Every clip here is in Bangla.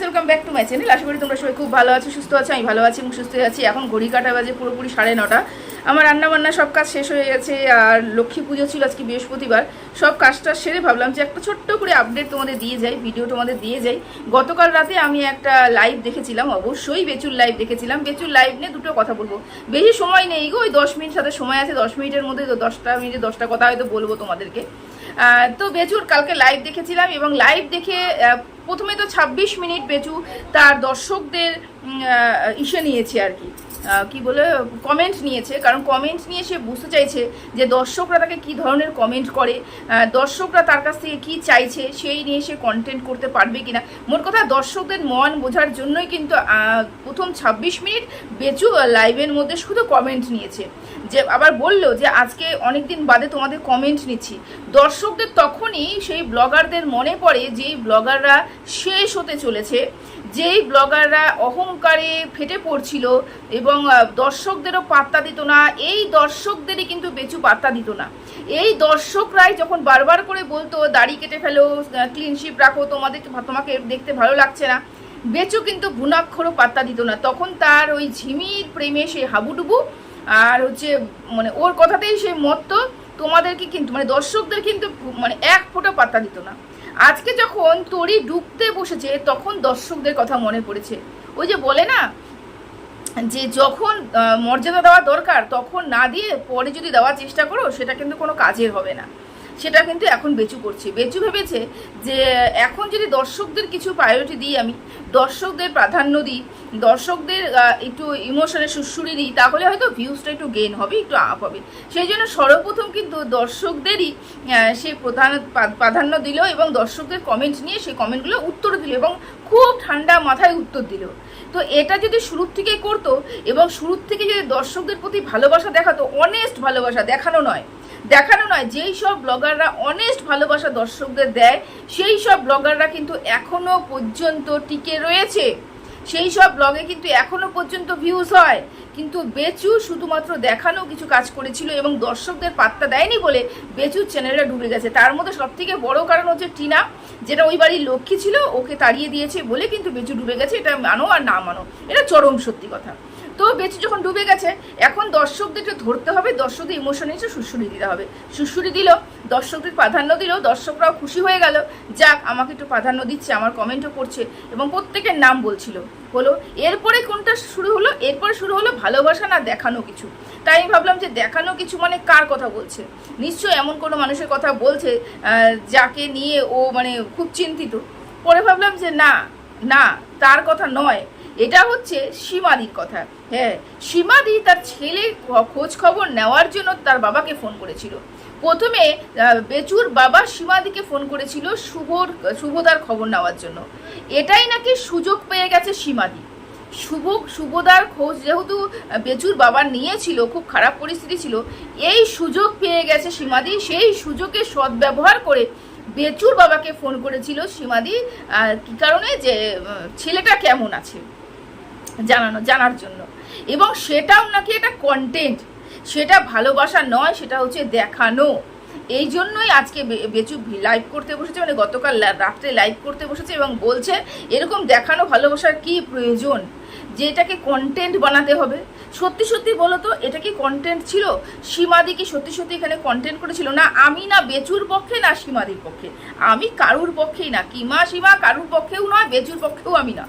Welcome back to my channel আশা করি তোমরা সবাই খুব ভালো আছো, সুস্থ আছো, আমি ভালো আছি এবং সুস্থ আছি। এখন ঘড়ি কাটা বাজে পুরোপুরি সাড়ে নটা। আমার রান্না বান্না সব কাজ শেষ হয়ে গেছে, আর লক্ষ্মী পুজো ছিল আজকে বৃহস্পতিবার। সব কাজটা সেরে ভাবলাম যে একটা ছোট্ট করে আপডেট তোমাদের দিয়ে যাই ভিডিও তোমাদের দিয়ে যাই। গতকাল রাতে আমি একটা লাইভ দেখেছিলাম, অবশ্যই বেচুর লাইভ দেখেছিলাম। বেচুর লাইভ নিয়ে দুটো কথা বলব। বেশি সময় নেই গো, ওই দশ মিনিট সাথে সময় আছে, দশ মিনিটের মধ্যে দশটা মিনিটে দশটা কথা হয়তো বলব তোমাদেরকে। তো বেচুর কালকে লাইভ দেখেছিলাম এবং লাইভ দেখে প্রথমে তো ২৬ মিনিট বেচু তার দর্শকদের ইসে নিয়েছে আর কি। কি বলে কমেন্ট নিয়েছে, কারণ কমেন্ট নিয়ে সে বুঝতে চাইছে যে দর্শকরা তাকে কি ধরনের কমেন্ট করে দর্শকরা তার কাছ থেকে কি চাইছে, সেই নিয়ে সে কন্টেন্ট করতে পারবে কিনা। মোট কথা, দর্শকদের মন বোঝার জন্যই কিন্তু প্রথম ২৬ মিনিট বেচু লাইভের মধ্যে শুধু কমেন্ট নিয়েছে। যে আবার বলল যে, আজকে অনেক দিন বাদে তোমাদের কমেন্ট নিচ্ছি। দর্শকদের তখনই সেই ব্লগারদের মনে পড়ে যেই ব্লগাররা শেষ হতে চলেছে, যেই ব্লগাররা অহংকারে ফেটে পড়ছিল এবং আহ, দর্শকদেরও পাত্তা দিত না। এই দর্শকদেরই কিন্তু বেচু পাত্তা দিত না। এই দর্শকরাই যখন বারবার করে বলতো দাড়ি কেটে ফেলো ক্লিনশিপ রাখো তোমাদের তোমাকে দেখতে ভালো লাগছে না। বেচু কিন্তু ভুনাক্ষরও পাত্তা দিত না। তখন তার ওই ঝিমির প্রেমে সে হাবুডুবু আর হচ্ছে মানে ওর কথাতেই সে মত্ত তোমাদেরকে কিন্তু মানে দর্শকদের কিন্তু মানে এক ফোঁটা পাত্তা দিত না। আজকে যখন তরি ডুবতে বসেছে তখন দর্শকদের কথা মনে পড়েছে। ওই যে বলে না যে যখন মর্যাদা দেওয়া দরকার, তখন না দিয়ে পরে যদি দেওয়ার চেষ্টা করো, সেটা কিন্তু কোনো কাজের হবে না। সেটা কিন্তু এখন বেচু করছে। বেচু ভেবেছে যে এখন যদি দর্শকদের কিছু প্রায়োরিটি দিই আমি, দর্শকদের প্রাধান্য দিই, দর্শকদের একটু ইমোশনে সুশ্রুরি দিই, তাহলে হয়তো ভিউজটা একটু গেইন হবে, একটু আপ হবে। সেই জন্য সর্বপ্রথম কিন্তু দর্শকদেরই সে প্রধান প্রাধান্য দিল এবং দর্শকদের কমেন্ট নিয়ে সেই কমেন্টগুলো উত্তর দিল এবং খুব ঠান্ডা মাথায় উত্তর দিল। তো এটা যদি শুরুর থেকেই করতো এবং শুরুর থেকে যদি দর্শকদের প্রতি ভালোবাসা দেখাতো অনেস্ট ভালোবাসা দেখানো নয় দেখানো নয়, যেই সব ব্লগাররা অনেস্ট ভালোবাসা দর্শকদের দেয়, সেই সব ব্লগাররা কিন্তু এখনও পর্যন্ত টিকে রয়েছে। সেই সব ব্লগে কিন্তু এখনও পর্যন্ত ভিউজ হয়। কিন্তু বেচু শুধুমাত্র দেখানো কিছু কাজ করেছিল এবং দর্শকদের পাত্তা দেয়নি বলে বেচুর চ্যানেলটা ডুবে গেছে। তার মধ্যে সব থেকে বড় কারণ হচ্ছে টিনা, যেটা ওই বাড়ির লক্ষ্মী ছিল, ওকে তাড়িয়ে দিয়েছে বলে কিন্তু বেচু ডুবে গেছে। এটা মানো আর না মানো, এটা চরম সত্যি কথা। তো বেচু যখন ডুবে গেছে, এখন দর্শকদের একটু ধরতে হবে, দর্শকদের ইমোশনে এসে সুশুরি দিতে হবে। সুশুরি দিল, দর্শকদের প্রাধান্য দিল, দর্শকরাও খুশি হয়ে গেল। যাক, আমাকে একটু প্রাধান্য দিচ্ছে, আমার কমেন্টও করছে এবং প্রত্যেকের নাম বলছিল। হলো, এরপরে কোনটা শুরু হলো? এরপরে শুরু হলো ভালোবাসা না দেখানো কিছু। তাই আমি ভাবলাম যে দেখানো কিছু মানে কার কথা বলছে? নিশ্চয় এমন কোনো মানুষের কথা বলছে যাকে নিয়ে ও মানে খুব চিন্তিত। পরে ভাবলাম যে না না, তার কথা নয়। এটা হচ্ছে সীমাদির কথা। হ্যাঁ সীমাদি তার ছেলে খোঁজ খবর নেওয়ার জন্য তার বাবাকে ফোন করেছিল। প্রথমে বেচুর বাবা সীমাদিকে ফোন করেছিল শুভর, শুভদার খবর নেওয়ার জন্য। এটাই নাকি সুযোগ পেয়ে গেছে সীমাদি। শুভ, শুভদার খোঁজ যেহেতু বেচুর বাবা নিয়েছিল, খুব খারাপ পরিস্থিতি ছিল, এই সুযোগ পেয়ে গেছে সীমাদি। সেই সুযোগে সদ্ব্যবহার করে বেচুর বাবাকে ফোন করেছিল সীমাদি। কি কারণে? যে ছেলেটা কেমন আছে? জানানো, জানার জন্য। এবং সেটাও নাকি এটা কন্টেন্ট সেটা ভালোবাসা নয়, সেটা হচ্ছে দেখানো। এই জন্যই আজকে বেচু লাইভ করতে বসেছে মানে গতকাল রাত্রে লাইভ করতে বসেছে এবং বলছে, এরকম দেখানো ভালোবাসার কি প্রয়োজন? যে এটাকে কন্টেন্ট বানাতে হবে। সত্যি সত্যি বলো তো, এটা কি কন্টেন্ট ছিল? সীমাদি কি সত্যি সত্যি এখানে কন্টেন্ট করেছিল? না, আমি না বেচুর পক্ষে, না সীমাদির পক্ষে। আমি কারুর পক্ষেই না। কিমা, সীমা কারুর পক্ষেও নয়, বেচুর পক্ষেও আমি না।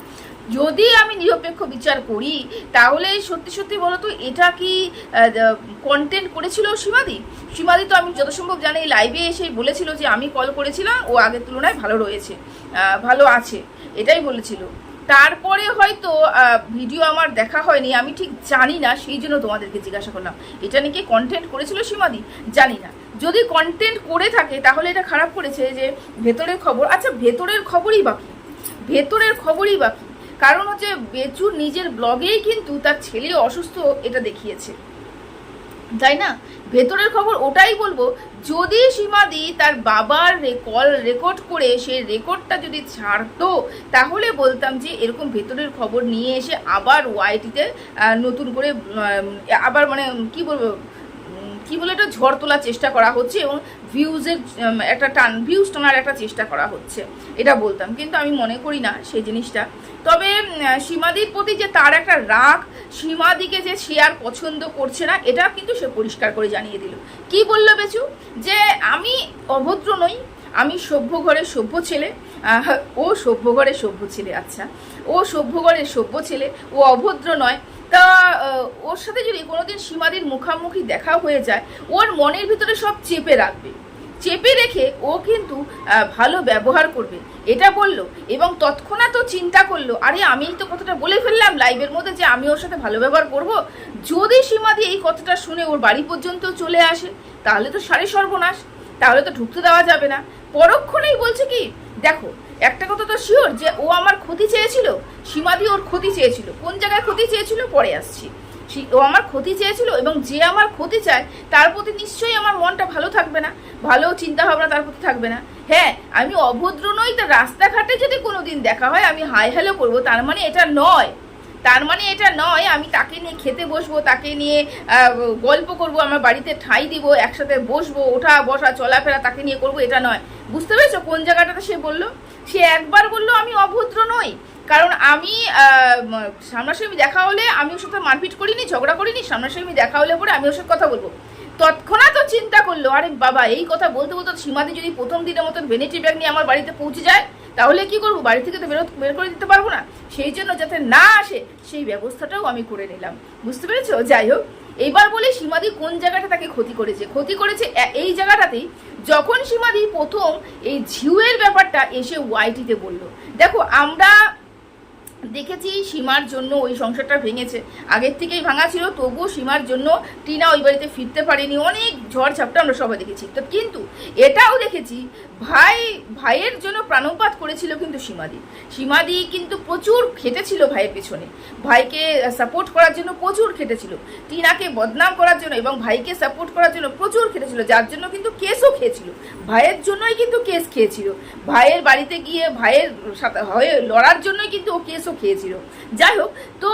যদি আমি নিরপেক্ষ বিচার করি, তাহলে সত্যি সত্যি বলো তো এটা কি কন্টেন্ট করেছিল সীমাদি? সীমাদি তো আমি যত সম্ভব জানি লাইভে এসে বলেছিল যে আমি কল করেছিলাম, ও আগের তুলনায় ভালো রয়েছে ভালো আছে, এটাই বলেছিল। তারপরে হয়তো ভিডিও আমার দেখা হয়নি, আমি ঠিক জানি না, সেই জন্য তোমাদেরকে জিজ্ঞাসা করলাম, এটা নাকি কন্টেন্ট করেছিল সীমাদি? জানি না। যদি কন্টেন্ট করে থাকে, তাহলে এটা খারাপ করেছে যে ভেতরের খবর আচ্ছা ভেতরের খবরই বাকি ভেতরের খবরই বাকি কারণ হচ্ছে বেচুর নিজের ব্লগেই কিন্তু তার ছেলে অসুস্থ এটা দেখিয়েছে। তাই না? ভেতরের খবর ওটাই বলব, যদি সীমাদি তার বাবার কল রেকর্ড করে সেই রেকর্ডটা যদি ছাড়তো, তাহলে বলতাম যে এরকম ভেতরের খবর নিয়ে এসে আবার ওয়াইটিতে নতুন করে আবার মানে কি বলব কি বলে এটা? ঝড় তোলার চেষ্টা করা হচ্ছে এবং ভিউজের একটা টান ভিউজ টানার একটা চেষ্টা করা হচ্ছে। এটা বলতাম, কিন্তু আমি মনে করি না সেই জিনিসটা। তবে সীমাদির প্রতি যে তার একটা রাগ, সীমাদিকে যে সে আর পছন্দ করছে না, এটা কিন্তু সে পরিষ্কার করে জানিয়ে দিল। কি বলল বেচু? যে আমি অভদ্র নই, আমি সভ্য ঘরের সভ্য ছেলে ও সভ্য ঘরের সভ্য ছেলে আচ্ছা। ও সভ্য ঘরের সভ্য ছেলে, ও অভদ্র নয় তা ওর সাথে যদি কোনোদিন সীমাদির মুখামুখি দেখা হয়ে যায়, ওর মনের ভিতরে সব চেপে রাখবে। চেপে রেখে ও কিন্তু ভালো ব্যবহার করবে। এটা বলল এবং তৎক্ষণাৎ চিন্তা করল, আরে, আমি তো কথাটা বলে ফেললাম লাইভের মধ্যে যে আমি ওর সাথে ভালো ব্যবহার করব। যদি সীমাদি এই কথাটা শুনে ওর বাড়ি পর্যন্ত চলে আসে, তাহলে তো সারে সর্বনাশ। তাহলে তো ঢুকতে দেওয়া যাবে না। পরক্ষণেই বলছে কি, দেখো, একটা কথা তো শিওর যে ও আমার ক্ষতি চেয়েছিল, সীমাদি ওর ক্ষতি চেয়েছিল, কোন জায়গায় ক্ষতি চেয়েছিল পরে আসছি। ও আমার ক্ষতি চেয়েছিল এবং যে আমার ক্ষতি চায়, তার প্রতি নিশ্চয়ই আমার মনটা ভালো থাকবে না, ভালো চিন্তা ভাবনা তার প্রতি থাকবে না। হ্যাঁ আমি অভদ্র নই, তা রাস্তাঘাটে যদি কোনোদিন দেখা হয়, আমি হাই হ্যালো করব, তার মানে এটা নয়। তার মানে এটা নয়, আমি তাকে নিয়ে খেতে বসবো, তাকে নিয়ে গল্প করব, আমার বাড়িতে ঠাই দিব, একসাথে বসবো, ওঠা বসা, চলাফেরা তাকে নিয়ে করব, এটা নয়। বুঝতে পেরেছ কোন জায়গাটাতে সে বলল? সে একবার বলল, আমি অভদ্র নই। কারণ আমি সামনাসামনি দেখা হলে আমি ওর সাথে মারপিট করিনি, ঝগড়া করিনি, সামনাসামনি দেখা হলে পরে আমি ওর সাথে কথা বলব। তৎক্ষণাৎ চিন্তা করল, আরে বাবা, এই কথা বলতে বলতে সীমাদি যদি প্রথম দিনের মতন ভেনিটি ব্যাগ নিয়ে আমার বাড়িতে পৌঁছে যায় তাহলে কি করব? বাড়ি থেকে তো বেরো বের করে দিতে পারব না। সেই জন্য যাতে না আসে, সেই ব্যবস্থাটাও আমি করে নিলাম। বুঝতে পেরেছ? যাই হোক এইবার বলে সীমাদি কোন জায়গাটা তাকে ক্ষতি করেছে? ক্ষতি করেছে এই জায়গাটাতেই যখন সীমাদি প্রথম এই ঝিউয়ের ব্যাপারটা এসে ওয়াইটিতে বলল। দেখো, আমরা দেখেছি সীমার জন্য ওই সংসারটা ভেঙেছে। আগের থেকেই ভাঙা ছিল, তবুও সীমার জন্য টিনা ওই বাড়িতে ফিরতে পারেনি। অনেক ঝড় ঝাপটা আমরা সবাই দেখেছি। তো কিন্তু এটাও দেখেছি, ভাই, ভাইয়ের জন্য প্রাণপাত করেছিল কিন্তু সীমাদি। সীমাদি কিন্তু প্রচুর খেটেছিল ভাইয়ের পেছনে। ভাইকে সাপোর্ট করার জন্য প্রচুর খেটেছিল। টিনাকে বদনাম করার জন্য এবং ভাইকে সাপোর্ট করার জন্য প্রচুর খেটেছিল। যার জন্য কিন্তু কেসও খেয়েছিল। ভাইয়ের জন্যই কিন্তু কেস খেয়েছিল। ভাইয়ের বাড়িতে গিয়ে ভাইয়ের সাথে হয়ে লড়ার জন্যই কিন্তু ও কেসও খেয়েছিল। যাই হোক তো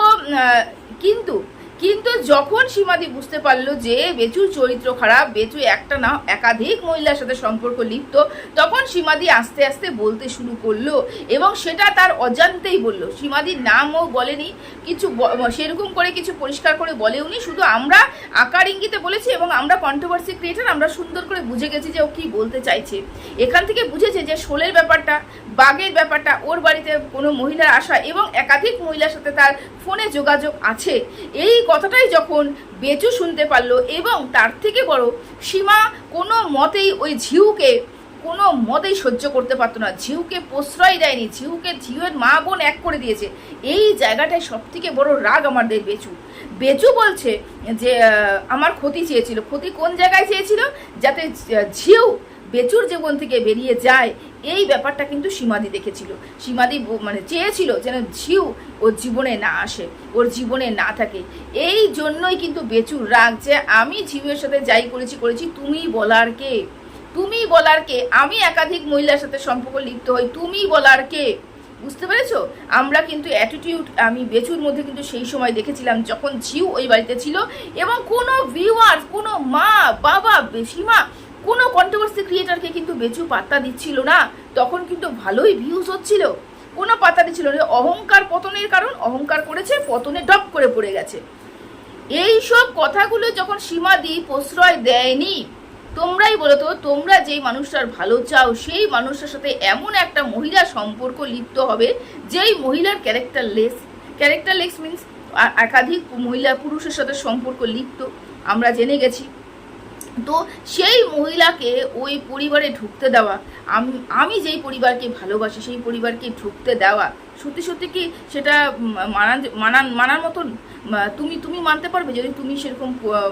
কিন্তু কিন্তু যখন সীমাদি বুঝতে পারল যে বেচুর চরিত্র খারাপ বেচু একটা না, একাধিক মহিলার সাথে সম্পর্ক লিপ্ত, তখন সীমাদি আস্তে আস্তে বলতে শুরু করল এবং সেটা তার অজান্তেই বলল। সীমাদির নামও বলেনি, কিছু সেরকম করে কিছু পরিষ্কার করে বলেওনি শুধু আমরা আকার ইঙ্গিতে বলেছি এবং আমরা কন্ট্রোভার্সি ক্রিয়েটার আমরা সুন্দর করে বুঝে গেছি যে ও কী বলতে চাইছে। এখান থেকে বুঝেছে যে শোলের ব্যাপারটা, বাঘের ব্যাপারটা, ওর বাড়িতে কোনো মহিলার আসা এবং একাধিক মহিলার সাথে তার ফোনে যোগাযোগ আছে। এই কথাটাই যখন বেচু শুনতে পারল এবং তার থেকে বড় সীমা কোনো মতেই ওই ঝিউকে, কোনো মতেই সহ্য করতে পারতো না। ঝিউকে প্রশ্রয় দেয়নি, ঝিউকে ঝিউয়ের মা বোন এক করে দিয়েছে। এই জায়গাটায় সব থেকে বড় রাগ আমাদের বেচু। বেচু বলছে যে আমার ক্ষতি চেয়েছিল। ক্ষতি কোন জায়গায় চেয়েছিল? যাতে ঝিউ বেচুর জীবন থেকে বেরিয়ে যায় এই ব্যাপারটা কিন্তু সীমাদি দেখেছিল। সীমাদি মানে চেয়েছিল যেন ঝিউ ওর জীবনে না আসে, ওর জীবনে না থাকে। এই জন্যই কিন্তু বেচুর রাগ যে আমি ঝিউয়ের সাথে যাই করেছি করেছি, তুমি বলার কে? তুমি বলার কে? আমি একাধিক মহিলার সাথে সম্পর্ক লিপ্ত হই, তুমি বলার কে? বুঝতে পেরেছ? আমরা কিন্তু অ্যাটিটিউড আমি বেচুর মধ্যে কিন্তু সেই সময় দেখেছিলাম যখন ঝিউ ওই বাড়িতে ছিল এবং কোনো ভিউয়ার্স কোনো মা, বাবা সীমা কোনো কন্ট্রোভার্সি ক্রিয়েটারকে কিন্তু বেচু পাত্তা দিচ্ছিল না। তখন কিন্তু ভালোই ভিউজ হচ্ছিল। কোনো পাত্তা দিচ্ছিল না। অহংকার পতনের কারণ, অহংকার করেছে, পতনে ডপ করে পড়ে গেছে। এই সব কথাগুলো যখন সীমা সীমাদি প্রশ্রয় দেয়নি, তোমরাই বলো তো, তোমরা যেই মানুষটার ভালো চাও, সেই মানুষটার সাথে এমন একটা মহিলা সম্পর্ক লিপ্ত হবে, যেই মহিলার character less character less means একাধিক মহিলা পুরুষের সাথে সম্পর্ক লিপ্ত। আমরা জেনে গেছি। তো সেই মহিলাকে ওই পরিবারে ঢুকতে দেওয়া। আমি আমি যেই পরিবারকে ভালোবাসি, সেই পরিবারকে ঢুকতে দেওয়া। সত্যি সত্যি কি সেটা মানান মানান, মানার মতন? তুমি তুমি মানতে পারবে যদি তুমি সেরকম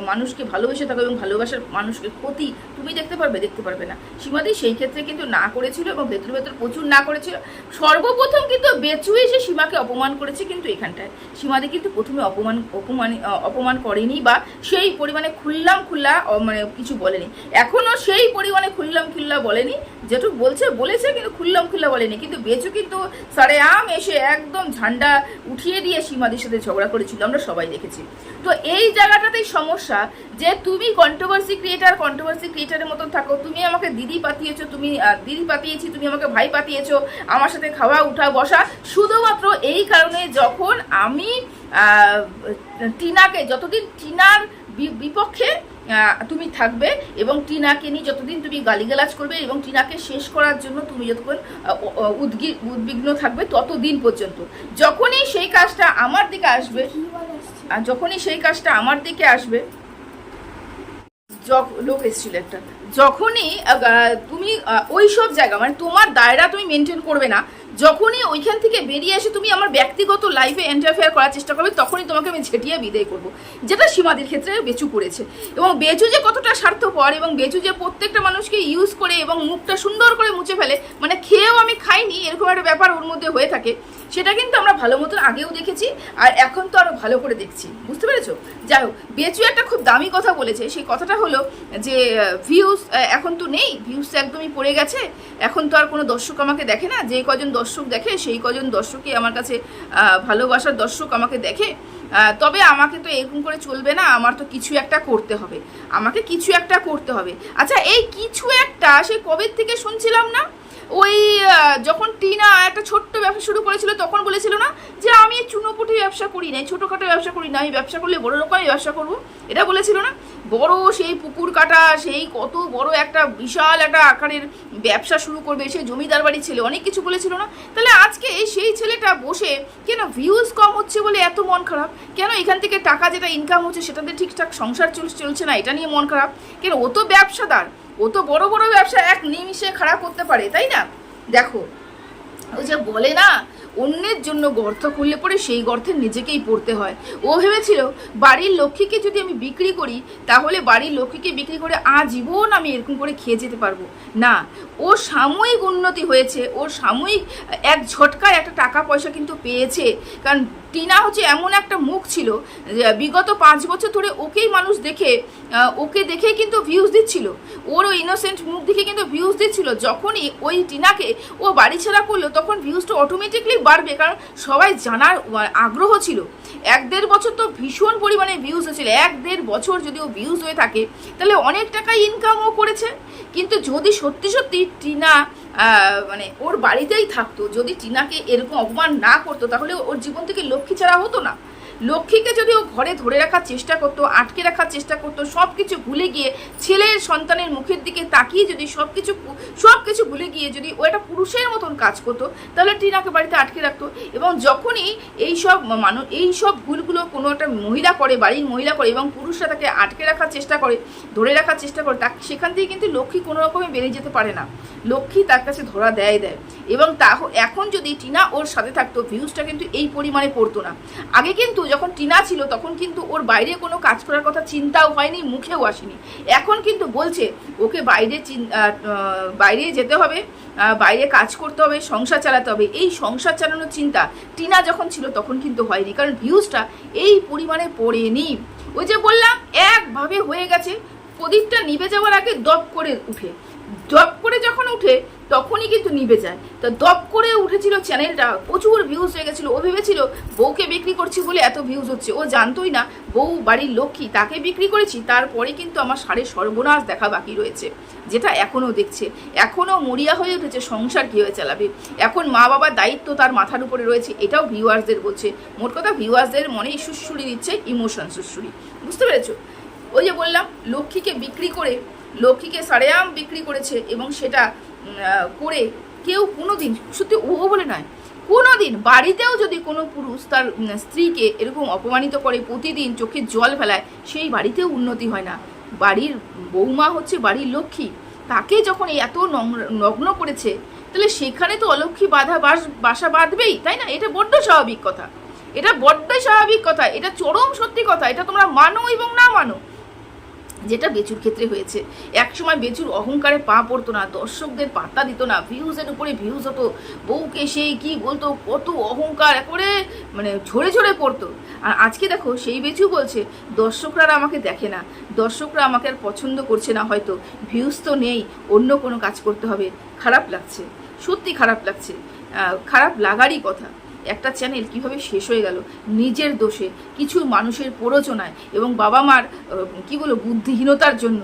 মানুষকে ভালোবেসে থাকো এবং ভালোবাসার মানুষকে ক্ষতি তুমি দেখতে পারবে দেখতে পারবে না। সীমাদি সেই ক্ষেত্রে কিন্তু না করেছিল এবং ভেতর ভেতর প্রচুর না করেছিল। সর্বপ্রথম কিন্তু বেচু এসে সীমাকে অপমান করেছে কিন্তু এখানটায়। সীমাদি কিন্তু প্রথমে অপমান অপমান অপমান করেনি বা সেই পরিমাণে খুললাম খুল্লা মানে কিছু বলেনি। এখনও সেই পরিমাণে খুললাম খুল্লা বলেনি। যেটুকু বলছে, বলেছে কিন্তু খুললাম খুল্লা বলেনি। কিন্তু বেচু কিন্তু সারে আম এসে একদম ঝান্ডা উঠিয়ে দিয়ে সীমাদির সাথে ঝগড়া করেছিল, আমরা সবাই দেখেছি। তো এই জায়গাটাতেই সমস্যা যে তুমি কন্ট্রোভার্সি ক্রিয়েটার কন্ট্রোভার্সি ক্রিয়েটারের মতন থাকো, তুমি আমাকে দিদি পাতিয়েছো, তুমি দিদি পাতিয়েছি, তুমি আমাকে ভাই পাতিয়েছো, আমার সাথে খাওয়া, উঠা, বসা, শুধুমাত্র এই কারণে যখন আমি টিনাকে, যতদিন টিনার বিপক্ষে তুমি থাকবে এবং টিনাকে নিয়ে যতদিন তুমি গালিগালাজ করবে এবং টিনাকে শেষ করার জন্য তুমি যতক্ষণ উদ্গি উদ্বিগ্ন থাকবে ততদিন পর্যন্ত। যখনই সেই কাজটা আমার দিকে আসবে আর যখনই সেই কাজটা আমার দিকে আসবে লোক এসেছিল একটা। যখনই তুমি ওই সব জায়গা মানে তোমার দায়রা তুমি মেনটেন করবে না যখনই ওইখান থেকে বেরিয়ে এসে তুমি আমার ব্যক্তিগত লাইফে এন্টারফেয়ার করার চেষ্টা করবে, তখনই তোমাকে আমি ঝেঁটিয়ে বিদায় করব। যেটা সীমাদির ক্ষেত্রে বেচু করেছে এবং বেচু যে কতটা স্বার্থপর এবং বেচু যে প্রত্যেকটা মানুষকে ইউজ করে এবং মুখটা সুন্দর করে মুছে ফেলে মানে খেয়েও আমি খাইনি, এরকম একটা ব্যাপার ওর মধ্যে হয়ে থাকে। সেটা কিন্তু আমরা ভালো মতন আগেও দেখেছি, আর এখন তো আরও ভালো করে দেখছি। বুঝতে পেরেছ? যাই হোক বেচু একটা খুব দামি কথা বলেছে, সেই কথাটা হলো যে ভিউজ এখন তো নেই ভিউজ একদমই পড়ে গেছে। এখন তো আর কোনো দর্শক আমাকে দেখে না, যে কজন দর্শক দেখে, সেই কজন দর্শকই আমার কাছে ভালোবাসার দর্শক আমাকে দেখে। তবে আমাকে তো এরকম করে চলবে না, আমার তো কিছু একটা করতে হবে। আমাকে কিছু একটা করতে হবে। আচ্ছা এই কিছু একটা সে কবে থেকে শুনছিলাম না? ওই যখন টিনা একটা ছোট্ট ব্যবসা শুরু করেছিল, তখন বলেছিল না যে আমি চুনোপুটি ব্যবসা করি না ছোটোখাটো ব্যবসা করি না, আমি ব্যবসা করলে বড় রকম আমি ব্যবসা করব। এটা বলেছিল না, বড় সেই পুকুর কাটা, সেই কত বড় একটা বিশাল একটা আকারের ব্যবসা শুরু করবে, সেই জমিদার বাড়ির ছেলে, অনেক কিছু বলেছিল না। তাহলে আজকে সেই ছেলেটা বসে কেন ভিউজ কম হচ্ছে বলে এত মন খারাপ? কেন এখান থেকে টাকা যেটা ইনকাম হচ্ছে সেটাতে ঠিকঠাক সংসার চল চলছে না, এটা নিয়ে মন খারাপ? কেন ও তো ব্যবসাদার ও তো বড় বড় ব্যবসা এক নিমিষে খারাপ করতে পারে, তাই না? দেখো ওই যে বলে না, অন্যের জন্য গর্ত করলে পরে সেই গর্তে নিজেকেই পড়তে হয়। ও ভেবেছিল, বাড়ির লক্ষ্মীকে যদি আমি বিক্রি করি, তাহলে বাড়ির লক্ষ্মীকে বিক্রি করে আজীবন আমি এরকম করে খেয়ে যেতে পারব। না, ও সাময়িক উন্নতি হয়েছে ওর সাময়িক এক ঝটকায় একটা টাকা পয়সা কিন্তু পেয়েছে। কারণ টিনা হচ্ছে এমন একটা মুখ ছিল বিগত পাঁচ বছর ধরে ওকেই মানুষ দেখে ওকে দেখে কিন্তু ভিউজ দিচ্ছিল। ওর ওই ইনোসেন্ট মুখ দেখে কিন্তু ভিউজ দিচ্ছিল। যখনই ওই টিনাকে ও বাড়ি ছাড়া করল, তখন ভিউজটা অটোমেটিকলি বাড়বে, কারণ সবাই জানার আগ্রহ ছিল। এক দেড় বছর তো ভীষণ পরিমাণে ভিউজ হয়েছিল এক দেড় বছর যদি ও ভিউজ হয়ে থাকে, তাহলে অনেক টাকা ইনকামও করেছে। কিন্তু যদি সত্যি সত্যি টিনা মানে ওর বাড়িতেই থাকতো। যদি টিনাকে এরকম অপমান না করতো, তাহলে ওর জীবন থেকে লক্ষ্মী ছাড়া হতো না। লক্ষ্মীকে যদি ও ঘরে ধরে রাখার চেষ্টা করতো, আটকে রাখার চেষ্টা করতো সব কিছু ভুলে গিয়ে ছেলের সন্তানের মুখের দিকে তাকিয়ে যদি সব কিছু সব কিছু ভুলে গিয়ে যদি ও একটা পুরুষের মতন কাজ করতো, তাহলে টিনাকে বাড়িতে আটকে রাখতো। এবং যখনই এই সব মানুষ এই সব ভুলগুলো কোনো একটা মহিলা করে, বাড়ির মহিলা করে এবং পুরুষরা তাকে আটকে রাখার চেষ্টা করে, ধরে রাখার চেষ্টা করে, তা সেখান থেকে কিন্তু লক্ষ্মী কোনো রকমে বেরিয়ে যেতে পারে না। লক্ষ্মী তার কাছে ধরা দেয় দেয়। এবং তা এখন যদি টিনা ওর সাথে থাকতো ভিউজটা কিন্তু এই পরিমাণে পড়তো না। আগে কিন্তু যখন টিনা ছিল, তখন কিন্তু ওর বাইরে কোনো কাজ করার কথা চিন্তাও হয়নি, মুখেও আসেনি। এখন কিন্তু বলছে, ওকে বাইরে বাইরে যেতে হবে বাইরে কাজ করতে হবে, সংসার চালাতে হবে। এই সংসার চালানোর চিন্তা টিনা যখন ছিল, তখন কিন্তু হয়নি। কারণ ভিউজটা এই পরিমাণে পড়েনি। ওই যে বললাম, একভাবে হয়ে গেছে, প্রদীপটা নিভে যাওয়ার আগে দপ করে উঠে। দপ করে যখন উঠে, তখনই কিন্তু নিভে যায়। তা দপ করে উঠেছিল চ্যানেলটা, প্রচুর ভিউজ হয়ে গেছিল। ও ভেবেছিল, বউকে বিক্রি করছি বলে এত ভিউজ হচ্ছে। ও জানতোই না, বউ বাড়ির লক্ষ্মী, তাকে বিক্রি করেছি, তারপরে কিন্তু আমার সাড়ে সর্বনাশ দেখা বাকি রয়েছে। যেটা এখনও দেখছে। এখনও মরিয়া হয়ে উঠেছে, সংসার কীভাবে চালাবে? এখন মা বাবার দায়িত্ব তার মাথার উপরে রয়েছে, এটাও ভিউয়ার্সদের বলছে। মোট কথা ভিউয়ার্সদের মনে সুশ্রুরি দিচ্ছে ইমোশন সুশ্রুরি বুঝতে পেরেছ? ওই যে বললাম, লক্ষ্মীকে বিক্রি করে লক্ষ্মীকে সারেআম বিক্রি করেছে এবং সেটা করে কেউ কোনো দিন সত্যি ও বলে নয় কোনো দিন বাড়িতেও যদি কোনো পুরুষ তার স্ত্রীকে এরকম অপমানিত করে প্রতিদিন চোখে জল ফেলায়, সেই বাড়িতেও উন্নতি হয় না। বাড়ির বৌমা হচ্ছে বাড়ির লক্ষ্মী। তাকে যখন এত নগ্ন করেছে, তাহলে সেখানে তো অলক্ষ্মী বাধা বাস, বাসা বাঁধবেই, তাই না? এটা বড্ড স্বাভাবিক কথা। এটা বড্ডই স্বাভাবিক কথা। এটা চরম সত্যি কথা। এটা তোমরা মানো এবং না মানো। যেটা বেচুর ক্ষেত্রে হয়েছে। একসময় বেচুর অহংকারে পা পড়তো না, দর্শকদের পাত্তা দিত না, ভিউজের উপরে ভিউজ হতো। বউকে সেই কি বলতো, কত অহংকার করে মানে ঝরে ঝরে পড়তো। আর আজকে দেখো, সেই বেচু বলছে, দর্শকরা আমাকে দেখে না, দর্শকরা আমাকে আর পছন্দ করছে না হয়তো, ভিউজ তো নেই, অন্য কোনো কাজ করতে হবে। খারাপ লাগছে, সত্যি খারাপ লাগছে। খারাপ লাগারই কথা। একটা চ্যানেল কীভাবে শেষ হয়ে গেল? নিজের দোষে, কিছু মানুষের প্ররোচনায় এবং বাবা মার কি বলো বুদ্ধিহীনতার জন্য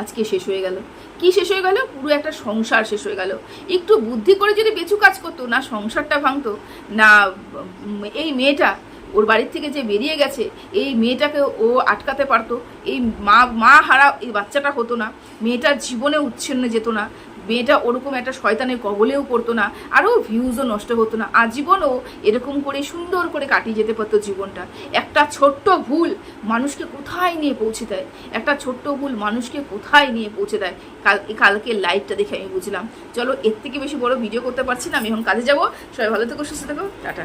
আজকে শেষ হয়ে গেল। কি শেষ হয়ে গেল? পুরো একটা সংসার শেষ হয়ে গেল। একটু বুদ্ধি করে যদি বেচু কাজ করতো, না সংসারটা ভাঙতো, না এই মেয়েটা ওর বাড়ির থেকে যে বেরিয়ে গেছে, এই মেয়েটাকে ও আটকাতে পারতো, এই মা মা হারা এই বাচ্চাটা হতো না, মেয়েটার জীবনে উচ্ছন্ন যেত না মেয়েটা ওরকম একটা শয়তানের কবলেও পড়তো না, আরও ভিউজও নষ্ট হতো না। আজীবনও এরকম করে সুন্দর করে কাটিয়ে যেতে পারতো জীবনটা। একটা ছোট্ট ভুল মানুষকে কোথায় নিয়ে পৌঁছে দেয়? একটা ছোট্ট ভুল মানুষকে কোথায় নিয়ে পৌঁছে দেয়? কাল কালকে লাইভটা দেখে আমি বুঝলাম। চলো, এর থেকে বেশি বড় ভিডিও করতে পারছি না, আমি এখন কাজে যাব। সবাই ভালো থেকো, সুস্থ থেকো, টাটা।